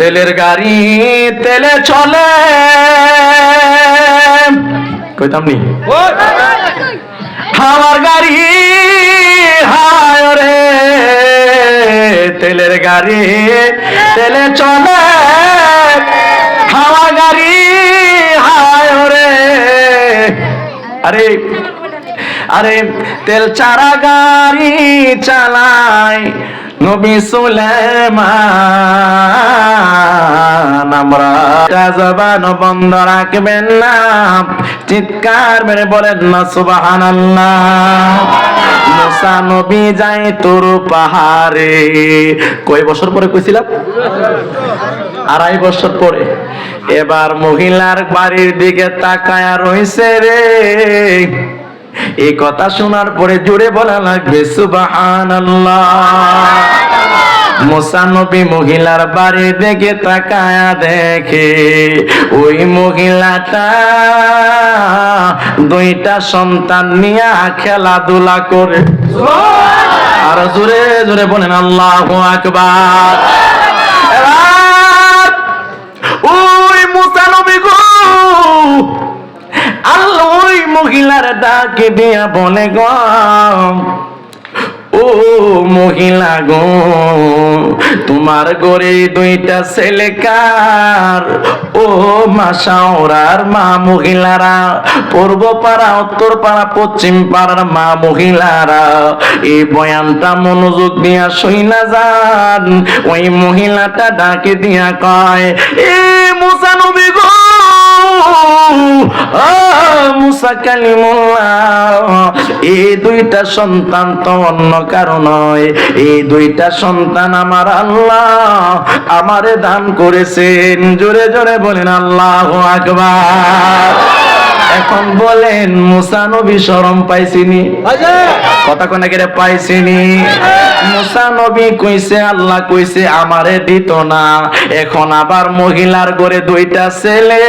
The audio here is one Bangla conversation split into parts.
তেলের গাড়ি তেলে চলে। কইতাম নি? আমার গাড়ি হায় রে। তেলের গাড়ি তেলে চলে। হাওয়া গাড়ি হায় রে। আরে আরে তেল চারা গাড়ি চালায়। নবী সুলেমান, আমরা জবান বন্ধ রাখবেন না। চিৎকার মেরে বলেন না সুবাহান মুসা নবী যায় তোর পাহাড়ে। কয় বছর পরে কইছিলাম? আড়াই বছর পরে। এবার মহিলার বাড়ির দিকে তাকায়া রইছে রে। এই কথা শোনার পরে জুড়ে বলা লাগবে সুবাহান মোসানবী মহিলার বাড়ির দিকে তাকায়া দেখে ওই মহিলাটা দুইটা সন্তান নিয়ে খেলাধুলা করে। আর জোরে জোরে বলেন আল্লাহ আকবার। মহিলার ডাকে দিয়া বলে গ, ও মহিলা গো, তোমার গড়ে দুইটা ছেলে কার? ও মাসাওরার মা মহিলারা, পূর্ব পাড়া, উত্তর পাড়া, পশ্চিম পাড়ার মা মহিলারা এই বয়ানটা মনোযোগ দিয়া শুই না যান। ওই মহিলাটা ডাকে দিয়া কয়, এ মুসা নবী গো মুসা কালিমুল্লাহ, এই দুইটা সন্তান তো অন্য কারও নয়। এই দুইটা সন্তান আমার আল্লাহ, আমারে দান করেছেন। জোরে জোরে বলেন, আল্লাহ আকবার। এখন বলেন মুসা নবী শরম পাইছিনি? কথা কোন কেটে পাইছিনি। মুসা নবী কইছে আল্লাহ কইছে আমারে দিত না। এখন আবার মহিলার ঘরে দুইটা ছেলে।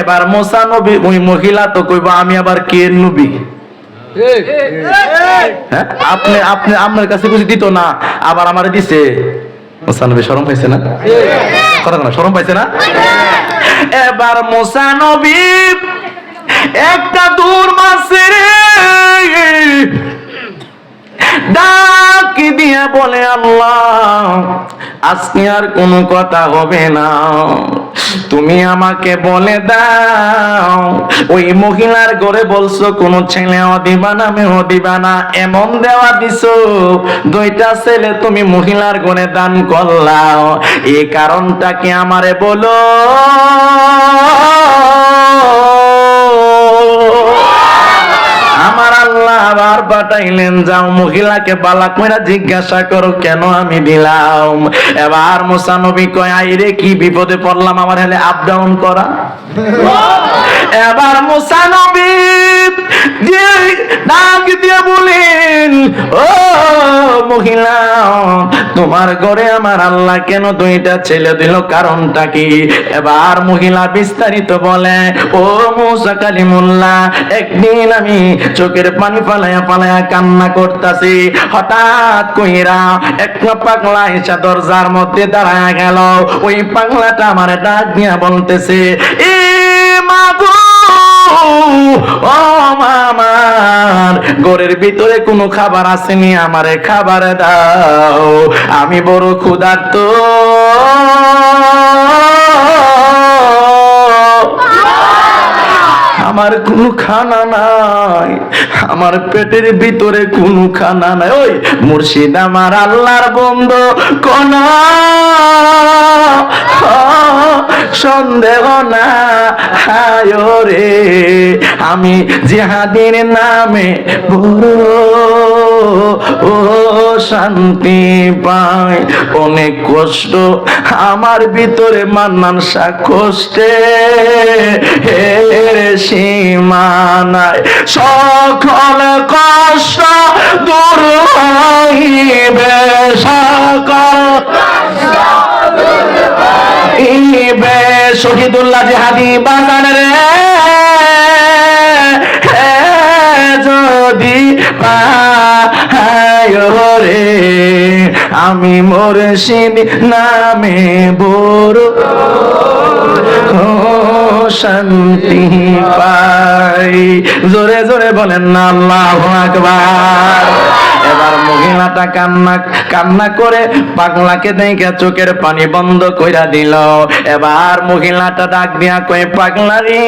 এবার মুসা নবী ওই মহিলা তো কইব আমি আবার কে নবী? হ্যাঁ? আপনি আপনি আপনার কাছে বুঝি দিত না আবার আমারে দিছে। মুসা নবী শরম পাইছে না? কথা কোন শরম পাইছে না? এবার মুসা নবী একটা দূর মাসের ডাক দিয়া বলে, আল্লাহ, আজকে আর কোনো কথা হবে না। তুমি আমাকে বলে দাও, ওই মহিলার ঘরে বলছো, কোন ছেলে দিবা না মেয়েও দিবা না, এমন দেওয়া দিছো, দুইটা ছেলে তুমি মহিলার ঘরে দান করলাও। এই কারণটা কি আমারে বলো? আবার পাঠাইলেন, যাও মহিলাকে বালা কইরা জিজ্ঞাসা করো, কেন আমি দিলাম? এবার মুসানবী কয়, আইরে, কি বিপদে পড়লাম, আমার হেলে আপ ডাউন করা। এবার মুসা নবী দিয়ে ডাক দিয়ে বলেন ও মহিলা, তোমার ঘরে আমার আল্লাহ কেন দুইটা ছেলে দিল? কারণটা কি? এবার মহিলা বিস্তারিত বলে, ও মুসা কালিমুল্লাহ, একদিন আমি চোখের পানি পালায়া পালায়া কান্না করতাছি। হঠাৎ কইরা একটা পাগলা এসে দরজার মধ্যে দাঁড়ায় গেল। ওই পাগলাটা আমার ডাক দিয়া বলতেছে, এ মাগো ও মামার ঘরের ভিতরে কোনো খাবার আসেনি আমারে খাবার দাও। আমি বড় ক্ষুধার্ত। আমার কোনো খানা নাই। আমার পেটের ভিতরে কোনো খানা নাই। ওই মুর্শিদ আমার আল্লাহর বন্ধু, কোন? সন্দেহ না, হায় রে আমি জিহাদির নামে বড়, ও শান্তি পাই। অনেক কষ্ট আমার ভিতরে মান্নান সা কষ্টে হে সীমানায় সকল কষ্ট দূর হইবে, সকল ইবে শহীদুল্লাহ জেহাদি বাগান রে। হে যদি রে আমি মুর্শিদ নামে বড়। শান্তি পাই। জোরে জোরে বলেন না আল্লাহ আকবার। এবার মহিলাটা কান্না কান্না করে পাগলাকে দেখে চোখের পানি বন্ধ কইরা দিল। এবার মহিলাটা ডাক দিয়া কই পাগলা রে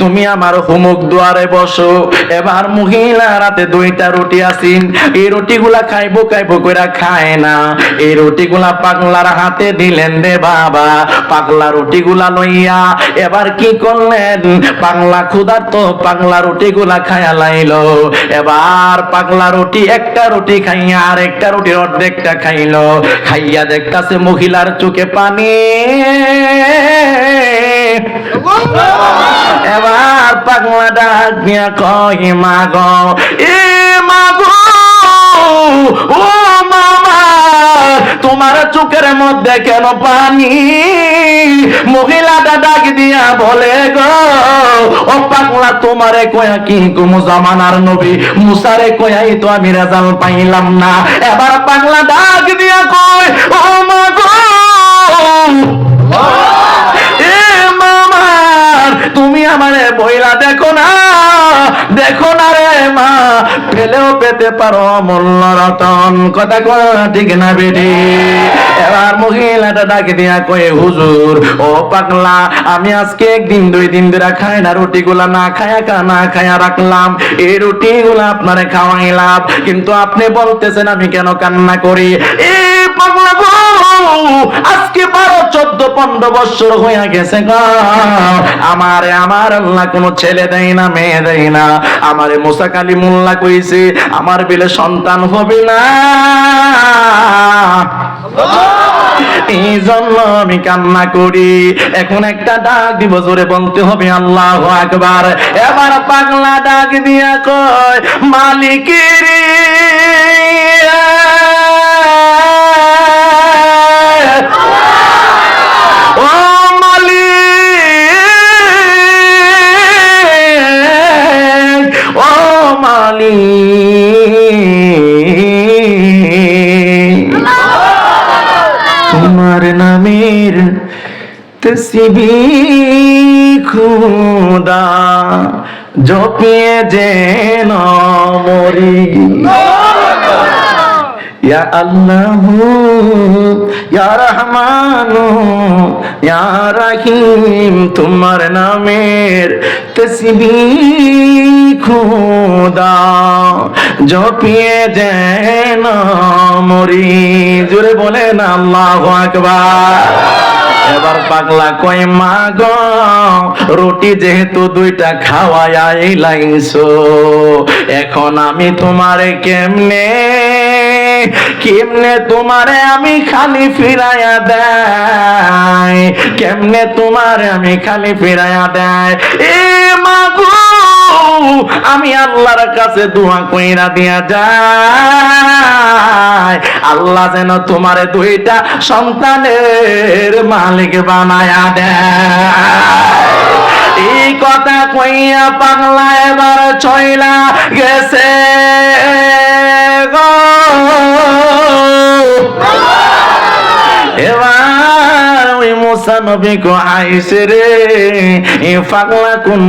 তুমি আমার হুমুক দুয়ারে বসো। এবার মহিলা রাতে দুইটা রুটি আসিন। এই রুটিগুলা খাইবো খাইবো কইরা খায় না। এই রুটিগুলা পাগলার হাতে দিলেন রে বাবা। পাগলা রুটিগুলা লইয়া এবার কি করলেন? পাগলা ক্ষুধার তো পাগলা রুটিগুলা খায়া লাইল। এবার পাগলা রুটি একটা রুটি খাইয়া আর একটা রুটির অর্ধেকটা খাইলো। খাইয়া দেখতাছে মহিলার চোখে পানি। এবার পাগলা ডাক দিয়া কই মা গো এ মা ও মামা, তোমার চোখের মধ্যে কেন পানি? মহিলাটা ডাক দিয়া বলে গো, ও পাগলা, তোমারে কয়া কি কুমু জামানার নবী? মুসারে কয়াই তো আমি রেজাল পাইলাম না। এবার পাগলা ডাক দিয়া কয়, ও মা আমারে বইলা দেখো না দেখো না রে মা পেলেও পেতে পারো মূল্য রতন। কথা ঠিক না বেটি? এবার মহিলাটা ডাকে দিয়া কয়ে, হুজুর, ও পাগলা, আমি আজকে একদিন, দুই দিন ধরে খাই না রুটি গুলা না খায়া কা, না খায়া রাখলাম। এই রুটি গুলা আপনারে খাওয়াইলাম, কিন্তু আপনি বলতেছেন আমি কেন কান্না করি? এ পাগলা গো আজকে বারো, চোদ্দ, পনেরো বছর হয়ে গেছে আমারে আমার আল্লাহ কোনো ছেলে দেয় না, মেয়ে দেয় না। আমারে মুসাকালি মোল্লা কইছে, আমার বিলে সন্তান হবে না। এই জন্য আমি কান্না করি। এখন একটা ডাক দিব, জোরে বলতে হবে, আল্লাহ আকবার। এবার পাগলা ডাক দিয়া কয়, মালিকের তোমার নামের তসিবি খুদা জপিয়ে যেন মরি। ইয়া আল্লাহ, ইয়া রহমান, ইয়া রহিম, তোমার নামের তসবি খুদা জপিয়ে যেন মরি। জোরে বলেন আল্লাহ আকবার। এবার পাগলা কয় মা গো রুটি যেহেতু দুইটা খাওয়াই লাইছো এখন আমি তোমারে কেমনে কেমনে তোমারে আমি খালি ফিরাইয়া দেয়? কেমনে তোমারে আমি খালি ফিরাইয়া দেয়? এ মা গো আমি আল্লাহর কাছে দোয়া কইরা দিয়া যায় আল্লাহ যেন তোমারে দুইটা সন্তানের মালিক বানায়া দেয়। এই কথা কইয়া পাগলা এবার ছয়লা গেছে। এবার কোন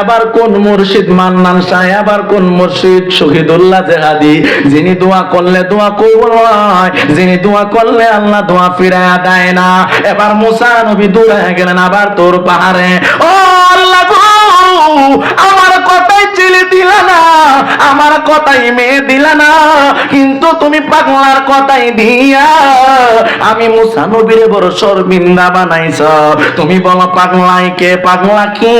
আবার কোন মুর্শিদ মান্নান শাহ আবার কোন মুর্শিদ শহীদুল্লাহ জেহাদি, যিনি দোয়া করলে দোয়া কবুল হয়, যিনি দোয়া করলে আল্লাহ দোয়া ফিরায়া দেয় না। এবার মুসা নবী দূরে গেলেন আবার তোর পাহাড়ে। ও আমার কথাই ছেলে দিলা না আমার কথাই মেয়ে দিলা না কিন্তু তুমি পাগলার কথাই দিয়া আমি মুসা নবীরে বড় শর্মিন্দা বানাইছ। তুমি বলো পাগলাই কে? পাগলা কি?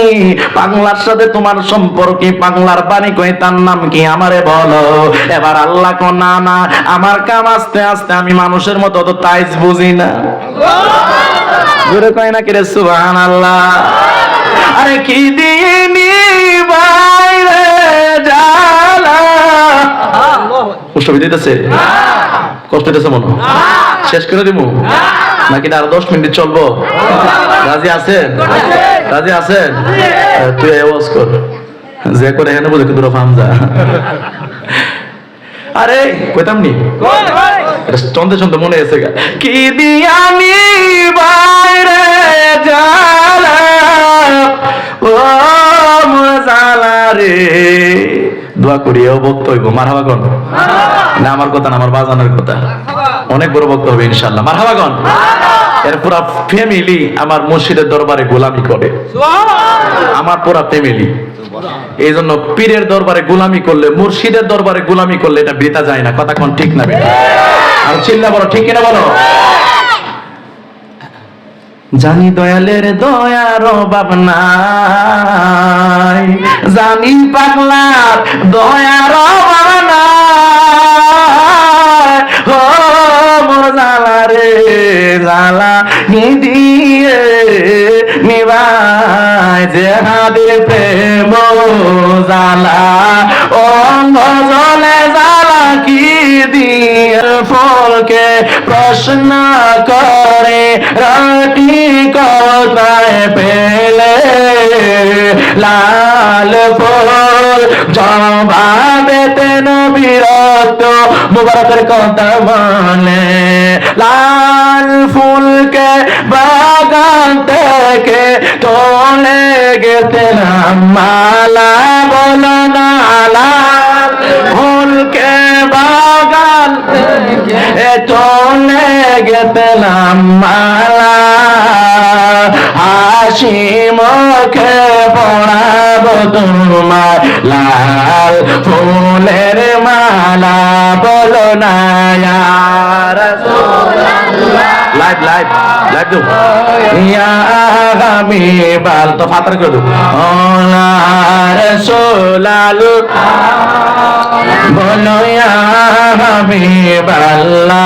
পাগলার সাথে তোমার সম্পর্কে পাগলার বাণী কই তার নাম কি? আমারে বলো। এবার আল্লাহ কো না না আমার কাম আস্তে আস্তে আমি মানুষের মতো তো তাইজ বুঝি না। জোরে কয় না কিরে সুবহান আল্লাহ আরে কি দিনি বাইরে জালা? কষ্ট দিতেছে? কষ্ট দিতেছে মনে শেষ করে দিব নাকি না আরও দশ মিনিট চলবো? রাজি আছেন? রাজি আছেন? তুই আওয়াজ কর। যে করে হেন বুঝে কিন্তু ফামজা আরে কইতাম নি? এটা চন্দ্র চন্দ্র মনে এসে গা। কি দিয়ানি বাইরে জালা ও মজালা রে। দোয়া করি ও বক্ত হইব। মারহাবাগন না আমার কথা না আমার বাজানের কথা। অনেক বড় বক্ত হবে ইনশাল্লাহ মারহাবাগন এর পুরা ফ্যামিলি আমার মসজিদের দরবারে গোলামি করে। আমার পুরা ফ্যামিলি এই জন্য পীরের দরবারে গোলামি করলে, মুর্শিদের দরবারে গোলামি করলে এটা বৃথা যায় না। কথা কোন ঠিক না বেটা? আর চিল্লা বলো, ঠিক কিনা বলো? জানি দয়ালের দয়ার অভাব নাই। জানি পাগলার দয়ার অভাব নাই। ও মোর জালা রে জালা নি প্রেম জালা জলে জালা কি দিয়ে ফলকে প্রশ্ন করে রাটি কোথায় পেলে? লাল ফুল জবাবেতে নবীরত মুবারকের কথা বলে লাল থেকে তোলে গেছিলাম মালা বলো না লাল ফুলকে বাগান থেকে তোলে গেছিলাম মালা। হাসি মুখে পড়াবো তোমার লাল ফুলের মালা। বলো না লাইভ লাইভ লাইভ দো ইয়া আমি বাল, তো ফাতার করে দো সোলালু বলো, ইয়া আমি বাল্লা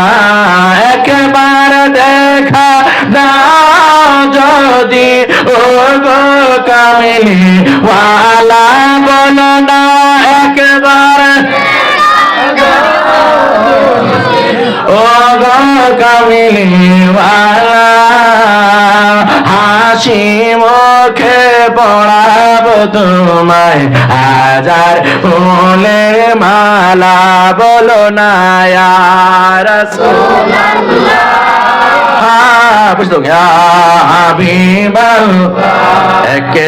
একবার দেখা দাও যদি। ও গো কামিনী ওয়ালা, বলো না, একবার ও গো কামিনী হাসি মুখে পড়াবো তোমায়। হাজার ফুলের মালা বলো না বুঝতো একে